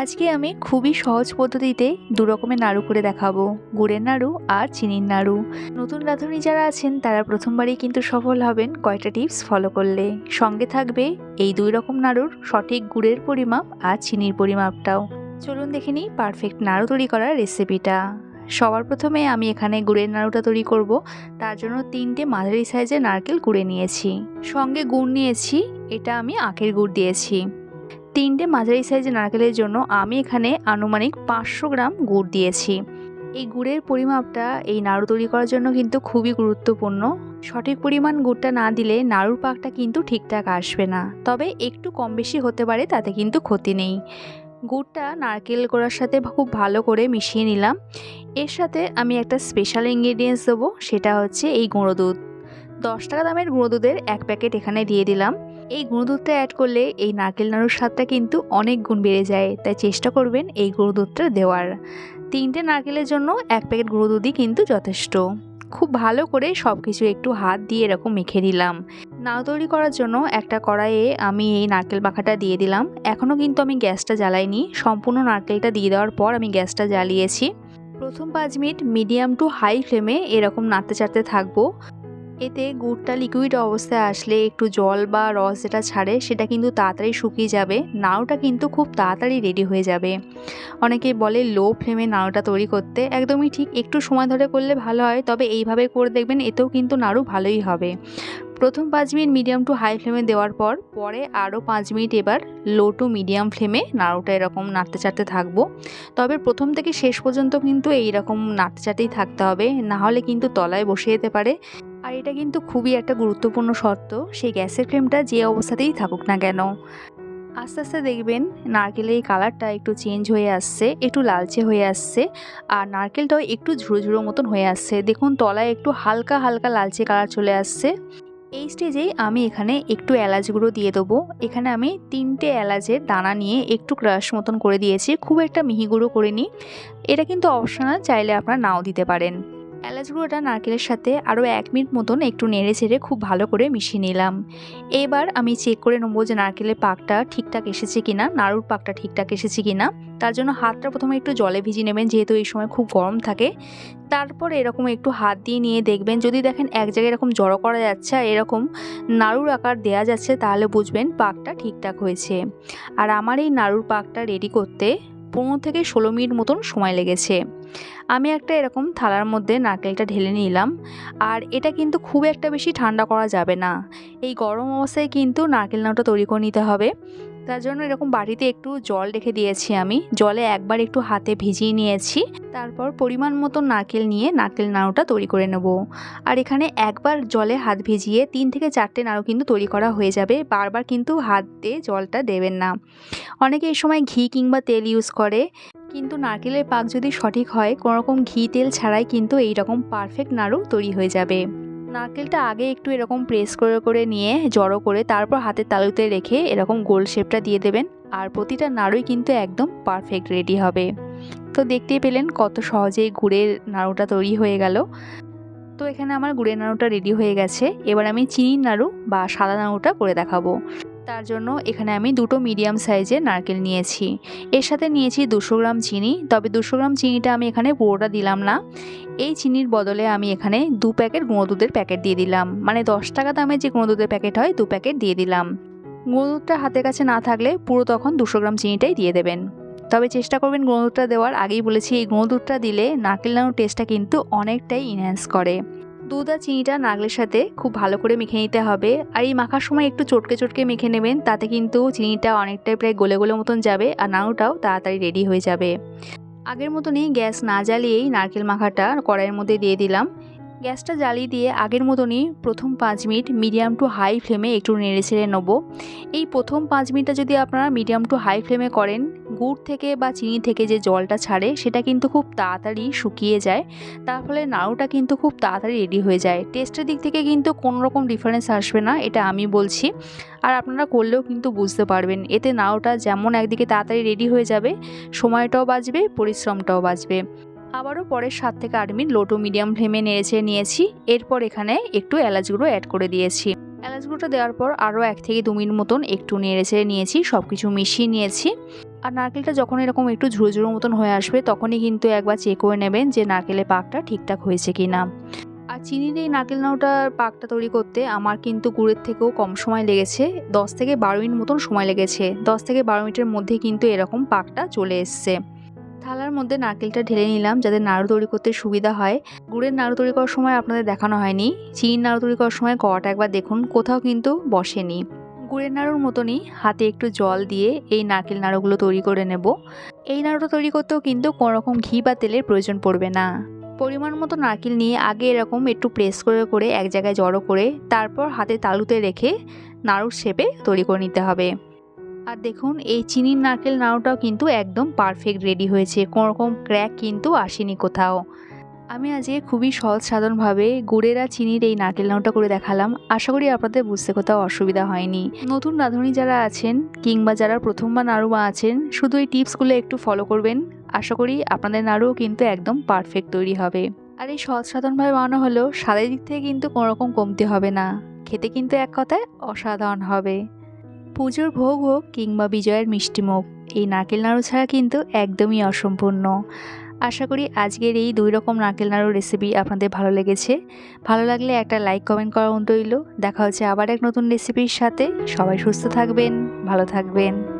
আজকে আমি খুবই সহজ পদ্ধতিতে দু রকমের নাড়ু করে দেখাবো, গুড়ের নাড়ু আর চিনির নাড়ু। নতুন রাঁধুনি যারা আছেন, তারা প্রথমবারই কিন্তু সফল হবেন কয়টা টিপস ফলো করলে। সঙ্গে থাকবে এই দুই রকম নাড়ুর সঠিক গুড়ের পরিমাপ আর চিনির পরিমাপটাও। চলুন দেখে নিই পারফেক্ট নাড়ু তৈরি করার রেসিপিটা সবার প্রথমে আমি এখানে গুড়ের নাড়ুটা তৈরি করব। তার জন্য তিনটে মাঝারি সাইজের নারকেল কুড়ে নিয়েছি। সঙ্গে গুড় নিয়েছি, এটা আমি আখের গুড় দিয়েছি। তিনটে মাঝারি সাইজের নারকেলের জন্য আমি এখানে আনুমানিক পাঁচশো গ্রাম গুড় দিয়েছি। এই গুড়ের পরিমাপটা এই নাড়ু তৈরি করার জন্য কিন্তু খুবই গুরুত্বপূর্ণ। সঠিক পরিমাণ গুড়টা না দিলে নাড়ুর পাকটা কিন্তু ঠিকঠাক আসবে না। তবে একটু কম বেশি হতে পারে, তাতে কিন্তু ক্ষতি নেই। গুড়টা নারকেল গোড়ার সাথে খুব ভালো করে মিশিয়ে নিলাম। এর সাথে আমি একটা স্পেশাল ইনগ্রেডিয়েন্টস দেবো, সেটা হচ্ছে এই গুঁড়ো দুধ। দশ টাকা দামের গুঁড়ো দুধের এক প্যাকেট এখানে দিয়ে দিলাম। এই গুঁড়ো দুধটা অ্যাড করলে এই নারকেল নাড়ুর স্বাদটা কিন্তু অনেক গুণ বেড়ে যায়। তাই চেষ্টা করবেন এই গুঁড়ো দুধটা দেওয়ার। তিনটে নারকেলের জন্য এক প্যাকেট গুঁড়ো দুধই কিন্তু যথেষ্ট। খুব ভালো করে সব কিছু একটু হাত দিয়ে এরকম মেখে নিলাম। নাড়ু তৈরি করার জন্য একটা কড়াইয়ে আমি এই নারকেল মাখাটা দিয়ে দিলাম। এখনও কিন্তু আমি গ্যাসটা জ্বালাইনি। সম্পূর্ণ নারকেলটা দিয়ে দেওয়ার পর আমি গ্যাসটা জ্বালিয়েছি। প্রথম পাঁচ মিনিট মিডিয়াম টু হাই ফ্লেমে এরকম নাড়তে চাড়তে থাকব। এতে গুড়টা লিকুইড অবস্থায় আসলে একটু জল বা রস যেটা ছাড়ে, সেটা কিন্তু তাড়াতাড়ি শুকিয়ে যাবে। নাড়ুটা কিন্তু খুব তাড়াতাড়ি রেডি হয়ে যাবে। অনেকে বলে লো ফ্লেমে নাড়ুটা তৈরি করতে একদমই ঠিক একটু সময় ধরে করলে ভালো হয়, তবে এইভাবে করে দেখবেন এতেও কিন্তু নাড়ু ভালোই হবে। প্রথম পাঁচ মিনিট মিডিয়াম টু হাই ফ্লেমে দেওয়ার পর, পরে আরও পাঁচ মিনিট এবার লো টু মিডিয়াম ফ্লেমে নাড়ুটা এরকম নাড়তে চাড়তে থাকব। তবে প্রথম থেকে শেষ পর্যন্ত কিন্তু এইরকম নাড়তে চাড়তেই থাকতে হবে, না হলে কিন্তু তলায় বসে যেতে পারে। আর এটা কিন্তু খুবই একটা গুরুত্বপূর্ণ শর্ত, সেই গ্যাসের ফ্লেমটা যে অবস্থাতেই থাকুক না কেন। আস্তে আস্তে দেখবেন নারকেলের এই কালারটা একটু চেঞ্জ হয়ে আসছে, একটু লালচে হয়ে আসছে আর নারকেলটাও একটু ঝুড়ো ঝুড়ো মতন হয়ে আসছে। দেখুন তলায় একটু হালকা হালকা লালচে কালার চলে আসছে। এই স্টেজেই আমি এখানে একটু এলাচ গুঁড়ো দিয়ে দেবো। এখানে আমি তিনটে এলাচের দানা নিয়ে একটু ক্রাশ মতন করে দিয়েছি, খুব একটা মিহি গুঁড়ো করে নিই এটা কিন্তু অপশনাল, চাইলে আপনারা নাও দিতে পারেন। এলাচ গুঁড়োটা নারকেলের সাথে আরও এক মিনিট মতন একটু নেড়ে চেড়ে খুব ভালো করে মিশিয়ে নিলাম। এবার আমি চেক করে নেব যে নারকেলের পাকটা ঠিকঠাক এসেছে কিনা, নাড়ুর পাকটা ঠিকঠাক এসেছে কিনা। তার জন্য হাতটা প্রথমে একটু জলে ভিজিয়ে নেবেন, যেহেতু এই সময় খুব গরম থাকে। তারপর এরকম একটু হাত দিয়ে নিয়ে দেখবেন, যদি দেখেন এক জায়গায় এরকম জড়ো করা যাচ্ছে আর এরকম নাড়ুর আকার দেয়া যাচ্ছে, তাহলে বুঝবেন পাকটা ঠিকঠাক হয়েছে। আর আমার এই নাড়ুর পাকটা রেডি করতে পনেরো থেকে ষোলো মিনিট মতন সময় লেগেছে। আমি একটা এরকম থালার মধ্যে নারকেলটা ঢেলে নিলাম, আর এটা কিন্তু খুব একটা বেশি ঠান্ডা করা যাবে না। এই গরম অবস্থায় কিন্তু নারকেল নাড়ুটা তৈরি করে নিতে হবে। তার জন্য এরকম বাটিতে একটু জল রেখে দিয়েছি আমি। জলে একবার একটু হাতে ভিজিয়ে নিয়েছি। তারপর পরিমাণ মতো নারকেল নিয়ে নারকেল নাড়ুটা তৈরি করে নেব। আর এখানে একবার জলে হাত ভিজিয়ে তিন থেকে চারটে নাড়ু কিন্তু তৈরি করা হয়ে যাবে। বারবার কিন্তু হাত দিয়ে জলটা দেবেন না। অনেকে এই সময় ঘি কিংবা তেল ইউজ করে। কিন্তু নারকেলের পাক যদি সঠিক হয় কোনোরকম ঘি তেল ছাড়াই কিন্তু এই রকম পারফেক্ট নাড়ু তৈরি হয়ে যাবে। নারকেলটা আগে একটু এরকম প্রেস করে করে নিয়ে জড়ো করে তারপর হাতের তালুতে রেখে এরকম গোল শেপটা দিয়ে দেবেন। আর প্রতিটা নাড়ুই কিন্তু একদম পারফেক্ট রেডি হবে। তো দেখতেই পেলেন কত সহজেই গুড়ের নাড়ুটা তৈরি হয়ে গেল। তো এখানে আমার গুড়ের নাড়ুটা রেডি হয়ে গেছে। এবার আমি চিনির নাড়ু বা সাদা নাড়ুটা করে দেখাবো। তার জন্য এখানে আমি দুটো মিডিয়াম সাইজের নারকেল নিয়েছি। এর সাথে নিয়েছি দুশো গ্রাম চিনি, তবে দুশো গ্রাম চিনিটা আমি এখানে পুরোটা দিলাম না। এই চিনির বদলে আমি এখানে দু প্যাকেট গুঁড়ো দুধের প্যাকেট দিয়ে দিলাম। মানে দশ টাকা দামের যে গুঁড়ো দুধের প্যাকেট হয়, দু প্যাকেট দিয়ে দিলাম। গুঁড়ো দুধটা হাতের কাছে না থাকলে পুরো তখন দুশো গ্রাম চিনিটাই দিয়ে দেবেন। তবে চেষ্টা করবেন গুঁড়ো দুধটা দেওয়ার। আগেই বলেছি, এই গুঁড়ো দুধটা দিলে নারকেল নাড়ুর টেস্টটা কিন্তু অনেকটাই ইনহ্যান্স করে। দুধ আর চিনিটা নারকেলের সাথে খুব ভালো করে মেখে নিতে হবে। আর এই মাখার সময় একটু চটকে চটকে মেখে নেবেন, তাতে কিন্তু চিনিটা অনেকটাই প্রায় গলে গলে মতন যাবে আর নাড়ুটাও তাড়াতাড়ি রেডি হয়ে যাবে। আগের মতনই গ্যাস না জ্বালিয়েই নারকেল মাখাটা কড়াইয়ের মধ্যে দিয়ে দিলাম। গ্যাসটা জ্বালিয়ে দিয়ে আগের মতনই প্রথম পাঁচ মিনিট মিডিয়াম টু হাই ফ্লেমে একটু নেড়ে ছেড়ে নেব। এই প্রথম পাঁচ মিনিটটা যদি আপনারা মিডিয়াম টু হাই ফ্লেমে করেন গুড় থেকে বা চিনি থেকে যে জলটা ছাড়ে, সেটা কিন্তু খুব তাড়াতাড়ি শুকিয়ে যায়। তার ফলে নাড়ুটা কিন্তু খুব তাড়াতাড়ি রেডি হয়ে যায়। টেস্টের দিক থেকে কিন্তু কোনো রকম ডিফারেন্স আসবে না, এটা আমি বলছি। আর আপনারা করলেও কিন্তু বুঝতে পারবেন। এতে নাড়ুটা যেমন একদিকে তাড়াতাড়ি রেডি হয়ে যাবে, সময়টাও বাঁচবে, পরিশ্রমটাও বাঁচবে। আবারও পরের সাত থেকে আট মিনিট লো টু মিডিয়াম ফ্লেমে নেড়েছে নিয়েছি। এরপর এখানে একটু এলাচ গুঁড়ো অ্যাড করে দিয়েছি। এলাচ গুঁড়োটা দেওয়ার পর আরও এক থেকে দু মিনিট মতন একটু নেড়ে নিয়েছি সব কিছু মিশিয়ে নিয়েছি। আর নারকেলটা যখন এরকম একটু ঝুড়ো ঝুড়ো মতন হয়ে আসবে, তখনই কিন্তু একবার চেক করে নেবেন যে নারকেলের পাকটা ঠিকঠাক হয়েছে কি না আর চিনির এই নারকেল নাড়ুটার পাকটা তৈরি করতে আমার কিন্তু গুড়ের থেকেও কম সময় লেগেছে, দশ থেকে বারো মিনিট মতন সময় লেগেছে। দশ থেকে বারো মিনিটের মধ্যে কিন্তু এরকম পাকটা চলে এসছে। থালার মধ্যে নারকেলটা ঢেলে নিলাম যাতে নাড়ু তৈরি করতে সুবিধা হয়। গুড়ের নাড়ু তৈরি করার সময় আপনাদের দেখানো হয়নি। চিনির নাড়ু তৈরি করার সময় কড়াটা একবার দেখুন, কোথাও কিন্তু বসেনি। গুড়ের নাড়ুর মতনই হাতে একটু জল দিয়ে এই নারকেল নাড়ুগুলো তৈরি করে নেব। এই নাড়ুটা তৈরি করতেও কিন্তু কোনো রকম ঘি বা তেলের প্রয়োজন পড়বে না। পরিমাণ মতো নারকেল নিয়ে আগে এরকম একটু প্রেস করে করে এক জায়গায় জড়ো করে তারপর হাতে তালুতে রেখে নাড়ুর শেপে তৈরি করে নিতে হবে। আর দেখুন, এই চিনির নারকেল নাড়ুটাও কিন্তু একদম পারফেক্ট রেডি হয়েছে। কোনো রকম ক্র্যাক কিন্তু আসেনি কোথাও। আমি আজকে খুবই সহজ সাধারণভাবে গুড়ের আর চিনির এই নারকেল নাড়ুটা করে দেখালাম। আশা করি আপনাদের বুঝতে কোথাও অসুবিধা হয়নি। নতুন রাঁধুনি যারা আছেন কিংবা যারা প্রথমবার নাড়ু আছেন শুধু এই টিপসগুলো একটু ফলো করবেন। আশা করি আপনাদের নাড়ুও কিন্তু একদম পারফেক্ট তৈরি হবে। আর এই সহজ সাধারণভাবে বানানো হলেও স্বাদের দিক থেকে কিন্তু কোনো রকম কমতি হবে না। খেতে কিন্তু এক কথায় অসাধারণ হবে। পুজোর ভোগ হোক কিংবা বিজয়ের মিষ্টিমুখ এই নারকেল নাড়ু ছাড়া কিন্তু একদমই অসম্পূর্ণ। আশা করি আজকের এই দুই রকম নারকেল নাড়ু রেসিপি আপনাদের ভালো লেগেছে। ভালো লাগলে একটা লাইক কমেন্ট করা রইল। দেখা হচ্ছে আবার এক নতুন রেসিপির সাথে। সবাই সুস্থ থাকবেন, ভালো থাকবেন।